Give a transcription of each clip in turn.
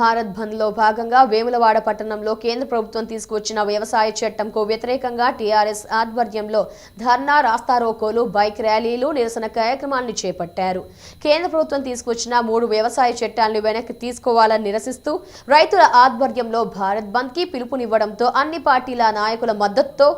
భారత్ బంద్లో భాగంగా వేములవాడ పట్టణంలో కేంద్ర ప్రభుత్వం తీసుకువచ్చిన వ్యవసాయ చట్టంకు వ్యతిరేకంగా టీఆర్ఎస్ ఆధ్వర్యంలో ధర్నా రాస్తారోకోలు బైక్ ర్యాలీలు నిరసన కార్యక్రమాన్ని చేపట్టారు. కేంద్ర ప్రభుత్వం తీసుకువచ్చిన మూడు వ్యవసాయ చట్టాలను వెనక్కి తీసుకోవాలని నిరసిస్తూ రైతుల ఆధ్వర్యంలో భారత్ బంద్కి పిలుపునివ్వడంతో అన్ని పార్టీల నాయకుల మద్దతుతో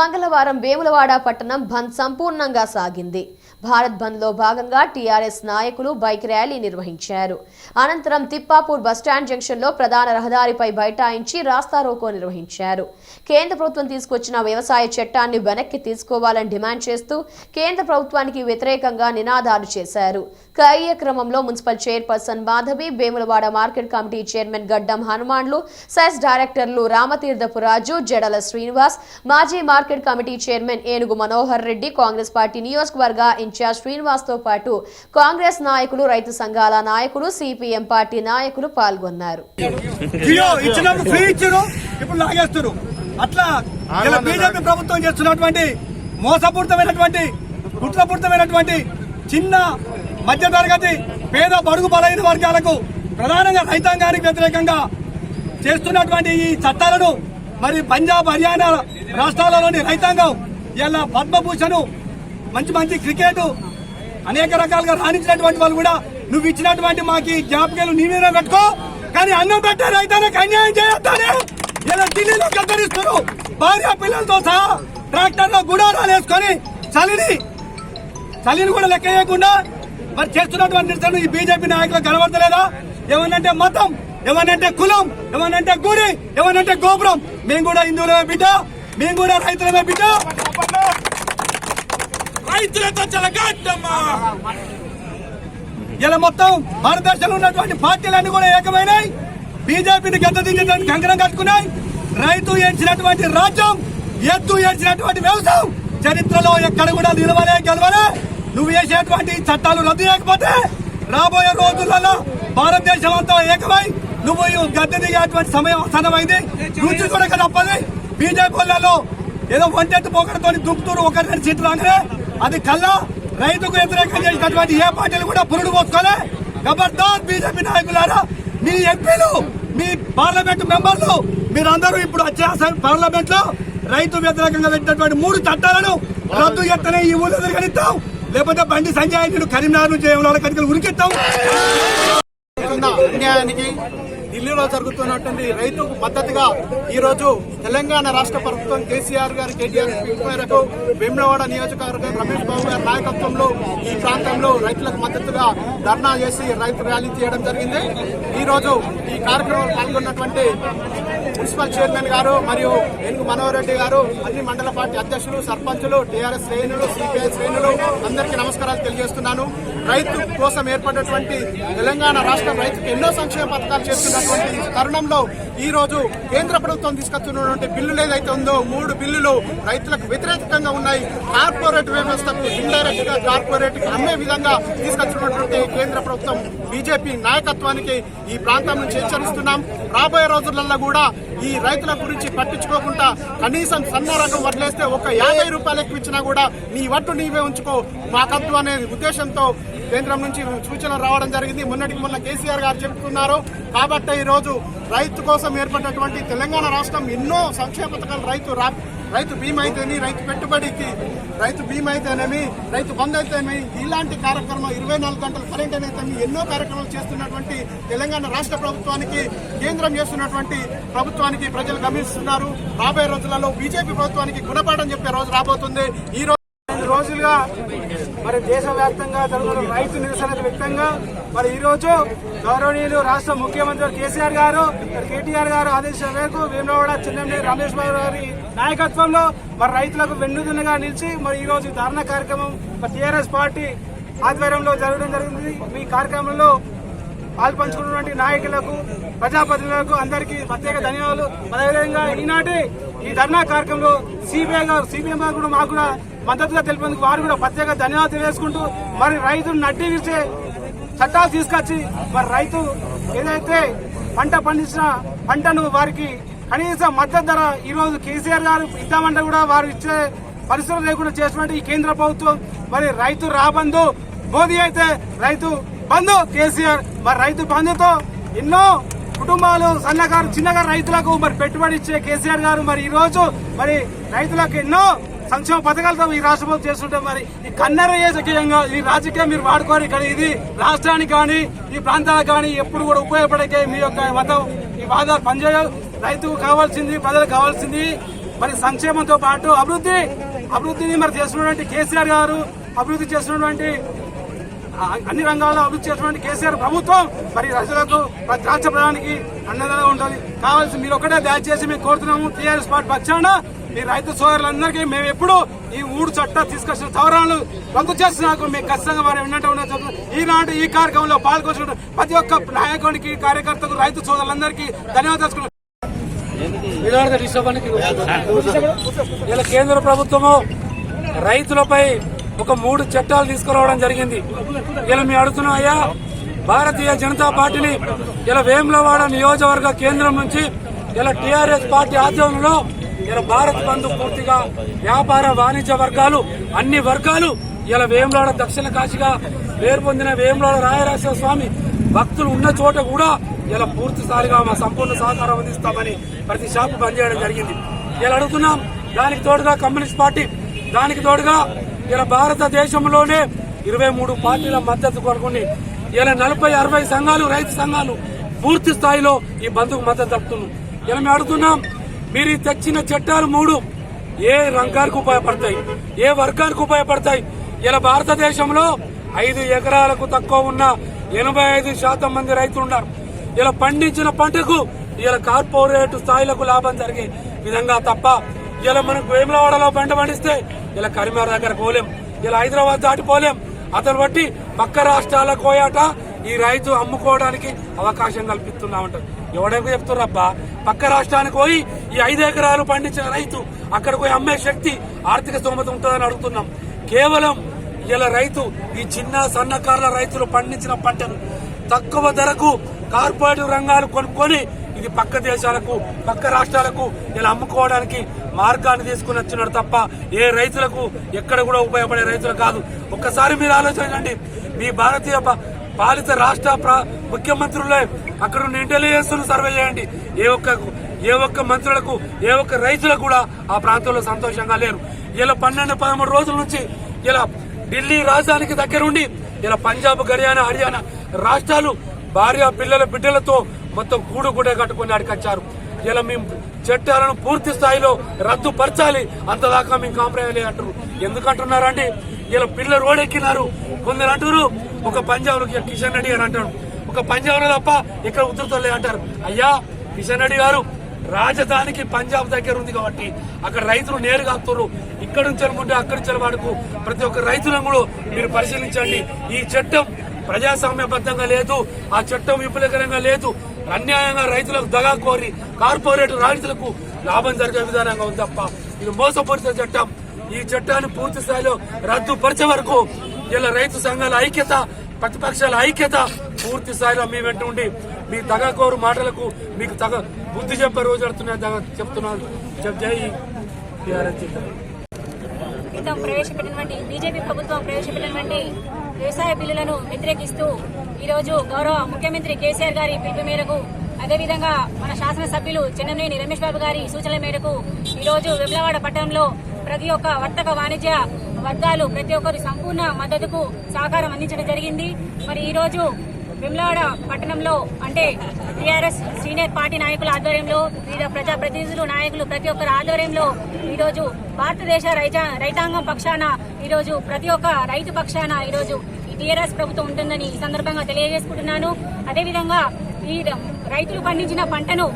మంగళవారం వేములవాడ పట్టణం బంద్ సంపూర్ణంగా సాగింది. భారత్ బంద్లో భాగంగా టీఆర్ఎస్ నాయకులు బైక్ ర్యాలీ నిర్వహించారు. అనంతరం తిప్పాపూర్ బస్టాండ్ జంక్షన్లో ప్రధాన రహదారిపై బైఠాయించి రాస్తారోకో నిర్వహించారు. కేంద్ర ప్రభుత్వం తీసుకొచ్చిన వ్యవసాయ చట్టాన్ని వెనక్కి తీసుకోవాలని డిమాండ్ చేస్తూ కేంద్ర ప్రభుత్వానికి వ్యతిరేకంగా నినాదాలు చేశారు. కార్యక్రమంలో municipal chairperson Madhavi Vemulawada market committee chairman Gaddam Hanumanlu CESS డైరెక్టర్లు రామతీర్థపు రాజు జడల శ్రీనివాస్ మాజీ market committee chairman Yenugu Manohar Reddy Congress party నియోజకవర్గ ఇన్ఛార్జ్ శ్రీనివాస్తో పాటు కాంగ్రెస్ నాయకులు రైతు సంఘాల నాయకులు సిపిఎం పార్టీ నాయకులు పాల్గొన్నారు. అట్లా బీజేపీ ప్రభుత్వం చేస్తున్నటువంటి మోసపూరితమైనటువంటి కుట్రపూరితమైనటువంటి చిన్న మధ్య తరగతి పేద బడుగు బలైన వర్గాలకు ప్రధానంగా రైతాంగానికి వ్యతిరేకంగా చేస్తున్నటువంటి ఈ చట్టాలను మరి పంజాబ్ హర్యానా రాష్ట్రాలలోని రైతాంగం ఇలా పద్మభూషణ్ మంచి మంచి క్రికెట్ అనేక రకాలుగా రాణించినటువంటి వాళ్ళు కూడా నువ్వు ఇచ్చినటువంటి మాకు జ్ఞాపకాలు నీ మీద పెట్టుకో. కానీ అన్నం పెట్టే రైతానికి అన్యాయం చేయొద్దని ఇలా ఢిల్లీలో కత్తరిస్తారు భార్య పిల్లలతో సహా ట్రాక్టర్లో గుడారాలు వేసుకొని చలిని చలిని కూడా లెక్క చేయకుండా మరి చేస్తున్నటువంటి నిరసన ఈ బీజేపీ నాయకులు కనబడతలేదా? ఏమనంటే మతం ఏమనంటే కులం ఏమనంటే గుడి ఏమనంటే గోపురం. మేము కూడా హిందువులమే బిడ్డ మేము కూడా రైతులమే బిడ్డ. రైతులతో చెలగాటమ్మా ఇలా మొత్తం భారతదేశంలో ఉన్నటువంటి పార్టీలన్నీ కూడా ఏకమైనాయి. బీజేపీని గద్దదించడానికి కంకణం కట్టుకున్నాయి. రైతు ఏడ్చినటువంటి రాజ్యం ఎత్తు ఏడ్చినటువంటి వ్యవసాయం చరిత్రలో ఎక్కడ కూడా నిలవలే గెలవలే. నువ్వు వేసేటువంటి చట్టాలు రద్దు చేయకపోతే రాబోయే రోజులలో భారతదేశం అంతా ఏకమై నువ్వు గద్దె దిగేటువంటి సమయం అవసరమైంది రుచి కూడా తప్పది. బీజేపీ ఏదో ఒంటెత్తు పోకడతో దుక్కుతూరు ఒకరి సీట్లు రాగానే అది కల్లా రైతుకు వ్యతిరేకంగా చేసినటువంటి ఏ పార్టీలు కూడా పురుడు పోసుకోలే. గబర్దార్ బీజేపీ నాయకులారా మీ ఎంపీలు మీ పార్లమెంట్ మెంబర్లు మీరందరూ ఇప్పుడు వచ్చే పార్లమెంట్లో రైతు వ్యతిరేకంగా పెట్టినటువంటి మూడు చట్టాలను రద్దు ఎత్తనే ఈ ఊళ్ళో తిరగనిస్తాం లేకపోతే బండి సంజయ్ కరీంనగర్ నుంచి ఏమన్నా ఉరికిస్తాం అన్యాయానికి ఢిల్లీలో జరుగుతున్నటువంటి రైతుకు మద్దతుగా ఈ రోజు తెలంగాణ రాష్ట్ర ప్రభుత్వం కేసీఆర్ గారు కేటీఆర్ మేరకు వేములవాడ నియోజకవర్గం రమేష్ బాబు గారి నాయకత్వంలో ఈ ప్రాంతంలో రైతులకు మద్దతుగా ధర్నా చేసి రైతు ర్యాలీ చేయడం జరిగింది. ఈరోజు ఈ కార్యక్రమంలో పాల్గొన్నటువంటి మున్సిపల్ చైర్మన్ గారు మరియు ఎనుగు మనోహర్రెడ్డి గారు అన్ని మండల పార్టీ అధ్యక్షులు సర్పంచులు టీఆర్ఎస్ శ్రేణులు సిపిఐ శ్రేణులు అందరికీ నమస్కారాలు తెలియజేస్తున్నాను. రైతు కోసం ఏర్పడినటువంటి తెలంగాణ రాష్ట్రం రైతుకు ఎన్నో సంక్షేమ పథకాలు చేస్తున్నారు. ఉన్నటువంటి తరుణంలో ఈ రోజు కేంద్ర ప్రభుత్వం తీసుకొస్తున్నటువంటి బిల్లులు ఏదైతే ఉందో మూడు బిల్లులు రైతులకు వ్యతిరేకంగా ఉన్నాయి. కార్పొరేట్ వ్యవస్థకు ఇండైరెక్ట్గా కార్పొరేట్ అమ్మే విధంగా తీసుకొచ్చినటువంటి కేంద్ర ప్రభుత్వం బీజేపీ నాయకత్వానికి ఈ ప్రాంతం నుంచి హెచ్చరిస్తున్నాం. రాబోయే రోజులలో కూడా ఈ రైతుల గురించి పట్టించుకోకుండా కనీసం సన్న రకం వదిలేస్తే ఒక యాభై రూపాయలు ఎక్కువ ఇచ్చినా కూడా నీ వడ్డు నీవే ఉంచుకో. మాకద్దు అనే ఉద్దేశంతో కేంద్రం నుంచి సూచనలు రావడం జరిగింది. మొన్నటికి మొన్న కేసీఆర్ గారు చెప్తున్నారు. కాబట్టి ఈ రోజు రైతు కోసం ఏర్పడినటువంటి తెలంగాణ రాష్ట్రం ఎన్నో సంక్షేమ పథకాలు రైతు రా రైతు బీమా అయితేనే రైతు పెట్టుబడికి రైతు బీమా అయితేనేమి రైతు బంద్ అయితేనేమి ఇలాంటి కార్యక్రమం ఇరవై నాలుగు గంటల కరెంట్ అయితేనేమి ఎన్నో కార్యక్రమాలు చేస్తున్నటువంటి తెలంగాణ రాష్ట్ర ప్రభుత్వానికి కేంద్రం చేస్తున్నటువంటి ప్రభుత్వానికి ప్రజలు గమనిస్తున్నారు. రాబోయే రోజులలో బీజేపీ ప్రభుత్వానికి గుణపాఠం చెప్పే రోజు రాబోతుంది. ఈ రోజు రోజులుగా మరి దేశవ్యాప్తంగా జరుగుతున్న రైతు నిరసన వ్యక్తంగా మరి ఈ రోజు గౌరవనీయులు రాష్ట్ర ముఖ్యమంత్రి కేసీఆర్ గారు కేటీఆర్ గారు ఆదేశాల మేరకు వేములవాడ చిన్నెండి రమేష్ బాబు గారి నాయకత్వంలో మరి రైతులకు వెన్నుదన్నుగా నిలిచి మరి ఈ రోజు ధర్నా కార్యక్రమం మరి టీఆర్ఎస్ పార్టీ ఆధ్వర్యంలో జరగడం జరిగింది. ఈ కార్యక్రమంలో పాల్పంచుకున్నటువంటి నాయకులకు ప్రజాప్రతినిధులకు అందరికీ ప్రత్యేక ధన్యవాదాలు. అదేవిధంగా ఈనాటి ఈ ధర్నా కార్యక్రమంలో సిబిఐ గారు సిబిఎం గారు కూడా మాకు కూడా మద్దతుగా తెలిపేందుకు వారు కూడా ప్రత్యేక ధన్యవాదాలు తెలియజేసుకుంటూ మరి రైతు నడ్డి విరిచే చట్టాలు తీసుకొచ్చి మరి రైతు ఏదైతే పంట పండించిన పంటను వారికి కనీస మద్దతు ధర ఈ రోజు కేసీఆర్ గారు ఇద్దామంటే కూడా వారు ఇచ్చే పరిస్థితులు లేకుండా చేసినటువంటి ఈ కేంద్ర ప్రభుత్వం మరి రైతు రాబందు మోదీ అయితే రైతు బంధు కేసీఆర్ మరి రైతు బంధుతో ఎన్నో కుటుంబాలు సన్నకారు చిన్నగా రైతులకు మరి పెట్టుబడి ఇచ్చే కేసీఆర్ గారు మరి ఈ రోజు మరి రైతులకు ఎన్నో సంక్షేమ పథకాలతో ఈ రాష్ట్ర ప్రభుత్వం చేస్తుంటే మరి ఈ కన్నెర రాజకీయంగా ఈ రాజకీయం మీరు వాడుకోరు ఇక్కడ ఇది రాష్ట్రానికి కానీ ఈ ప్రాంతాలకు కానీ ఎప్పుడు కూడా ఉపయోగపడే మీ యొక్క మతం ఈ వాదాలు పనిచేయాలి రైతుకు కావాల్సింది ప్రజలకు కావాల్సింది మరి సంక్షేమంతో పాటు అభివృద్ధి అభివృద్ధిని మరి చేస్తున్నటువంటి కేసీఆర్ గారు అభివృద్ధి చేస్తున్నటువంటి అన్ని రంగాల్లో అభివృద్ధి చేసినటువంటి కేసీఆర్ ప్రభుత్వం మరి రైతులకు రాష్ట్ర ప్రధానికి అండగా ఉంటుంది. కావాల్సి మీరు ఒకటే దయచేసి మేము కోరుతున్నాము. టీఆర్ఎస్ పార్టీ పక్షాన ఈ రైతు సోదరులందరికీ మేము ఎప్పుడు ఈ ఊరు చట్టాలు తీసుకొచ్చిన సవరణలు రద్దు చేస్తున్నాకు మేము ఖచ్చితంగా వారు వెన్నట్టు ఉన్న ఈనాడు ఈ కార్యక్రమంలో పాల్గొన్న ప్రతి ఒక్క నాయకునికి కార్యకర్తకు రైతు సోదరులందరికీ ధన్యవాదాలు ఇలా కేంద్ర ప్రభుత్వము రైతులపై ఒక మూడు చట్టాలు తీసుకురావడం జరిగింది. ఇలా మేము అడుగుతున్నాం అయ్యా భారతీయ జనతా పార్టీని ఇలా వేములవాడ నియోజకవర్గ కేంద్రం నుంచి ఇలా టీఆర్ఎస్ పార్టీ ఆధ్వర్యంలో ఇలా భారత్ బంధు పూర్తిగా వ్యాపార వాణిజ్య వర్గాలు అన్ని వర్గాలు ఇలా వేములాడ దక్షిణ కాశీగా పేరు పొందిన వేములాడ రాయరాజేశ్వర స్వామి భక్తులు ఉన్న చోట కూడా ఇలా పూర్తి స్థాయిగా మా సంపూర్ణ సహకారం అందిస్తామని ప్రతి షాపు బంద్ చేయడం జరిగింది. ఇలా అడుగుతున్నాం దానికి తోడుగా కమ్యూనిస్ట్ పార్టీ దానికి తోడుగా ఇలా భారతదేశంలోనే ఇరవై మూడు పార్టీల మద్దతు కొనుక్కుని ఇలా నలభై అరవై సంఘాలు రైతు సంఘాలు పూర్తి స్థాయిలో ఈ బంధుకు మద్దతు తప్పుతున్నాం ఇలా మేము అడుగుతున్నాం మీరు తెచ్చిన చట్టాలు మూడు. ఏ రంగానికి ఉపయోగపడతాయి? ఏ వర్గానికి ఉపయోగపడతాయి? ఇలా భారతదేశంలో ఐదు ఎకరాలకు తక్కువ ఉన్న ఎనభై ఐదు శాతం మంది రైతులు ఉన్నారు. ఇలా పండించిన పంటకు ఇలా కార్పొరేట్ స్థాయిలకు లాభం జరిగే విధంగా తప్ప ఇలా మనకు వేములవాడలో పంట పండిస్తే ఇలా కరీంనగర్ దగ్గర పోలేం. ఇలా హైదరాబాద్ దాటిపోలేం. అతను బట్టి పక్క రాష్ట్రాల కోయాట ఈ రైతు అమ్ముకోవడానికి అవకాశం కల్పిస్తున్నామంటారు. ఎవడెవరు చెప్తున్నారబ్బా పక్క రాష్ట్రానికి పోయి ఈ ఐదు ఎకరాలు పండించిన రైతు అక్కడ పోయి అమ్మే శక్తి ఆర్థిక స్తోమత ఉంటుందని అడుగుతున్నాం. కేవలం ఇలా రైతు ఈ చిన్న సన్నకారుల రైతులు పండించిన పంటను తక్కువ ధరకు కార్పొరేటివ్ రంగాలు కొనుక్కొని ఇది పక్క దేశాలకు పక్క రాష్ట్రాలకు ఇలా అమ్ముకోవడానికి మార్గాన్ని తీసుకుని వచ్చినాడు తప్ప ఏ రైతులకు ఎక్కడ కూడా ఉపయోగపడే రైతులు కాదు. ఒక్కసారి మీరు ఆలోచించండి. మీ భారతీయ పాలిత రాష్ట్ర ముఖ్యమంత్రులే అక్కడ ఉన్న ఇంటెలిజెన్స్ సర్వే చేయండి. ఏ ఒక్క ఏ ఒక్క మంత్రులకు ఏ ఒక్క రైతులకు కూడా ఆ ప్రాంతంలో సంతోషంగా లేరు. ఇలా పన్నెండు పదమూడు రోజుల నుంచి ఇలా ఢిల్లీ రాజధానికి దగ్గరుండి ఇలా పంజాబ్ హర్యానా హర్యానా రాష్ట్రాలు భార్య పిల్లల బిడ్డలతో మొత్తం కూడు కూడా కట్టుకుని అడికొచ్చారు ఇలా మేము చట్టాలను పూర్తి స్థాయిలో రద్దుపరచాలి అంతదాకా మేము కాంప్రమైజ్ అంటారు ఎందుకంటున్నారండి? ఇలా పిల్లలు రోడెక్కినారు. కొందరు అంటారు ఒక పంజాబ్ కిషన్ రెడ్డి గారు అంటారు. ఒక పంజాబ్ తప్ప ఇక్కడ ఉత్తరతలే అంటారు. అయ్యా కిషన్ రెడ్డి గారు రాజధానికి పంజాబ్ దగ్గర ఉంది కాబట్టి అక్కడ రైతులు నేరుగా వస్తారు. ఇక్కడ నుంచి అనుకుంటే అక్కడి నుంచి వాడుకు ప్రతి ఒక్క రైతులను కూడా మీరు పరిశీలించండి. ఈ చట్టం ప్రజాస్వామ్యబద్ధంగా లేదు. ఆ చట్టం విపులకరంగా లేదు. అన్యాయంగా రైతులకు దగా కోరి కార్పొరేట్ రైతులకు లాభం జరిగే విధానంగా ఉంది తప్ప ఇది మోసపూరిత చట్టం. ఈ చట్టాన్ని పూర్తి స్థాయిలో రద్దుపరిచే వరకు ఇలా రైతు సంఘాల ఐక్యత ప్రతిపక్షాల ఐక్యత పూర్తి స్థాయిలో మీ వెంట ఉండి మీ తగకోరు మాటలకు మీకు తగ బుద్ధి చెప్పే రోజు అడుతున్నాయి చెప్తున్నాను. జై టీఆర్ఎస్ క్రితం ప్రవేశపెట్టినటువంటి బీజేపీ ప్రభుత్వం ప్రవేశపెట్టినటువంటి వ్యవసాయ బిల్లులను వ్యతిరేకిస్తూ ఈరోజు గౌరవ ముఖ్యమంత్రి కేసీఆర్ గారి పిలుపు మేరకు అదేవిధంగా మన శాసనసభ్యులు చెన్ననేని రమేష్ బాబు గారి సూచనల మేరకు ఈరోజు విప్లవాడ పట్టణంలో ప్రతి ఒక్క వర్తక వాణిజ్య వర్గాలు ప్రతి ఒక్కరు సంపూర్ణ మద్దతుకు సహకారం అందించడం జరిగింది. మరి ఈరోజు విమ్లవాడ పట్టణంలో అంటే టీఆర్ఎస్ సీనియర్ పార్టీ నాయకుల ఆధ్వర్యంలో వివిధ ప్రజా ప్రతినిధులు నాయకులు ప్రతి ఒక్కరి ఆధ్వర్యంలో ఈరోజు భారతదేశ రైతాంగం పక్షాన ఈరోజు ప్రతి ఒక్క రైతు పక్షాన ఈరోజు ఈ టీఆర్ఎస్ ప్రభుత్వం ఉంటుందని ఈ సందర్భంగా తెలియజేసుకుంటున్నాను. అదేవిధంగా ఈ రైతులు పండించిన పంటను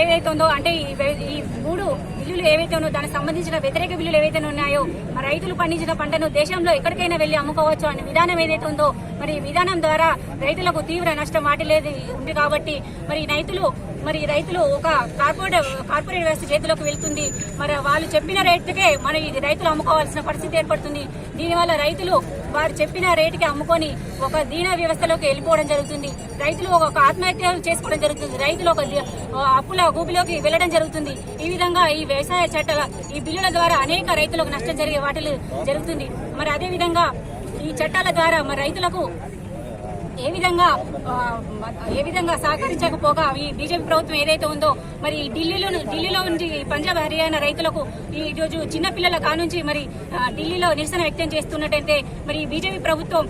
ఏవైతే ఉందో అంటే ఈ ఈ మూడు బిల్లులు ఏవైతే ఉన్నాయో దానికి సంబంధించిన వ్యతిరేక బిల్లులు ఏవైతే ఉన్నాయో మరి రైతులు పండించిన పంటను దేశంలో ఎక్కడికైనా వెళ్ళి అమ్ముకోవచ్చు అనే విధానం ఏదైతే ఉందో మరి ఈ విధానం ద్వారా రైతులకు తీవ్ర నష్టం వాటిలేదు ఉంది కాబట్టి మరి రైతులు మరి రైతులు ఒక కార్పొరేట్ కార్పొరేట్ వ్యవస్థ చేతిలోకి వెళ్తుంది. మరి వాళ్ళు చెప్పిన రేటుకే మన ఇది రైతులు అమ్ముకోవాల్సిన పరిస్థితి ఏర్పడుతుంది. దీనివల్ల రైతులు వారు చెప్పిన రేటుకి అమ్ముకొని ఒక దీన వ్యవస్థలోకి వెళ్ళిపోవడం జరుగుతుంది. రైతులు ఒక ఆత్మహత్యలు చేసుకోవడం జరుగుతుంది. రైతులు ఒక అప్పు అప్పుల ఊబిలోకి వెళ్ళడం జరుగుతుంది. ఈ విధంగా ఈ వ్యవసాయ చట్టాల ఈ బిల్లుల ద్వారా అనేక రైతులకు నష్టం జరిగే వాటిలు జరుగుతుంది. మరి అదే విధంగా ఈ చట్టాల ద్వారా మరి రైతులకు ఏ విధంగా ఏ విధంగా సహకరించకపోగా ఈ బీజేపీ ప్రభుత్వం ఏదైతే ఉందో మరి ఢిల్లీలో ఢిల్లీలో నుంచి పంజాబ్ హర్యానా రైతులకు ఈ రోజు చిన్న పిల్లల కానుంచి మరి ఢిల్లీలో నిరసన వ్యక్తం చేస్తున్నట్టయితే మరి బీజేపీ ప్రభుత్వం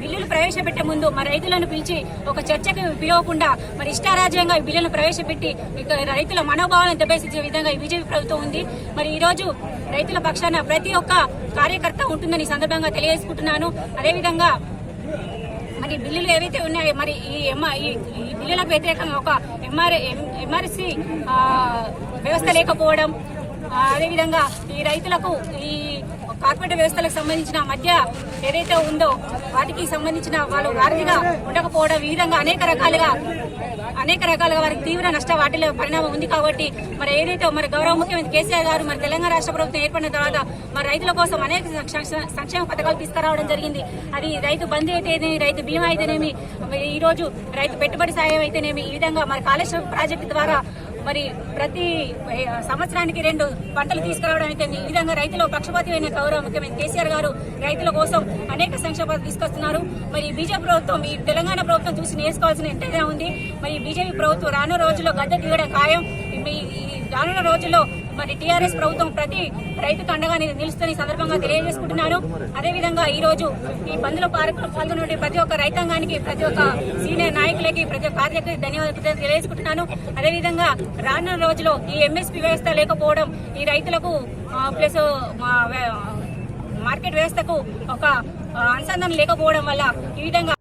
బిల్లులు ప్రవేశపెట్టే ముందు మరి రైతులను పిలిచి ఒక చర్చకు పిలవకుండా మరి ఇష్టారాజ్యంగా ఈ బిల్లును ప్రవేశపెట్టి రైతుల మనోభావాలను దెబ్బతీసే విధంగా ఈ బీజేపీ ప్రభుత్వం ఉంది. మరి ఈ రోజు రైతుల పక్షాన ప్రతి ఒక్క కార్యకర్త ఉంటుందని సందర్భంగా తెలియజేసుకుంటున్నాను. అదేవిధంగా మరి బిల్లులు ఏవైతే ఉన్నాయో మరి ఈ ఈ ఈ బిల్లులకు వ్యతిరేకంగా ఒక ఎంఆర్ ఎంఆర్సి వ్యవస్థ లేకపోవడం అదేవిధంగా ఈ రైతులకు ఈ కార్పొరేట్ వ్యవస్థలకు సంబంధించిన మధ్య ఏదైతే ఉందో వాటికి సంబంధించిన వాళ్ళు వారిగా ఉండకపోవడం ఈ విధంగా అనేక రకాలుగా అనేక రకాలుగా వారికి తీవ్ర నష్ట వాటిలో పరిణామం ఉంది కాబట్టి మరి ఏదైతే మరి గౌరవ ముఖ్యమంత్రి కేసీఆర్ గారు మరి తెలంగాణ రాష్ట్ర ప్రభుత్వం ఏర్పడిన తర్వాత మరి రైతుల కోసం అనేక సంక్షేమ పథకాలు తీసుకురావడం జరిగింది. అది రైతు బంధు అయితేనేమి రైతు బీమా అయితేనేమి మరి ఈ రోజు రైతు పెట్టుబడి సాయం అయితేనేమి ఈ విధంగా మరి కాళేశ్వరం ప్రాజెక్టు ద్వారా మరి ప్రతి సంవత్సరానికి రెండు పంటలు తీసుకురావడం అయితే ఈ విధంగా రైతుల పక్షపాతి గౌరవ ముఖ్యమంత్రి కేసీఆర్ గారు రైతుల కోసం అనేక సంక్షేమాలు తీసుకొస్తున్నారు. మరి బీజేపీ ప్రభుత్వం ఈ తెలంగాణ ప్రభుత్వం చూసి నేర్చుకోవాల్సిన ఎంతైనా ఉంది. మరి బీజేపీ ప్రభుత్వం రానున్న రోజుల్లో గద్దె దిగడం ఖాయం. ఈ రానున్న రోజుల్లో మరి టీఆర్ఎస్ ప్రభుత్వం ప్రతి రైతుకు అండగా నిలుస్తున్న సందర్భంగా తెలియజేసుకుంటున్నాను. అదేవిధంగా ఈ రోజు ఈ బంద్లో పాల్గొనే ప్రతి ఒక్క రైతాంగానికి ప్రతి ఒక్క సీనియర్ నాయకులకి ప్రతి ఒక్క కార్యకర్తకి ధన్యవాదాలు తెలియజేసుకుంటున్నాను. అదేవిధంగా రానున్న రోజులో ఈ ఎంఎస్పీ వ్యవస్థ లేకపోవడం ఈ రైతులకు ప్లస్ మా మార్కెట్ వ్యవస్థకు ఒక అనుసంధానం లేకపోవడం వల్ల ఈ విధంగా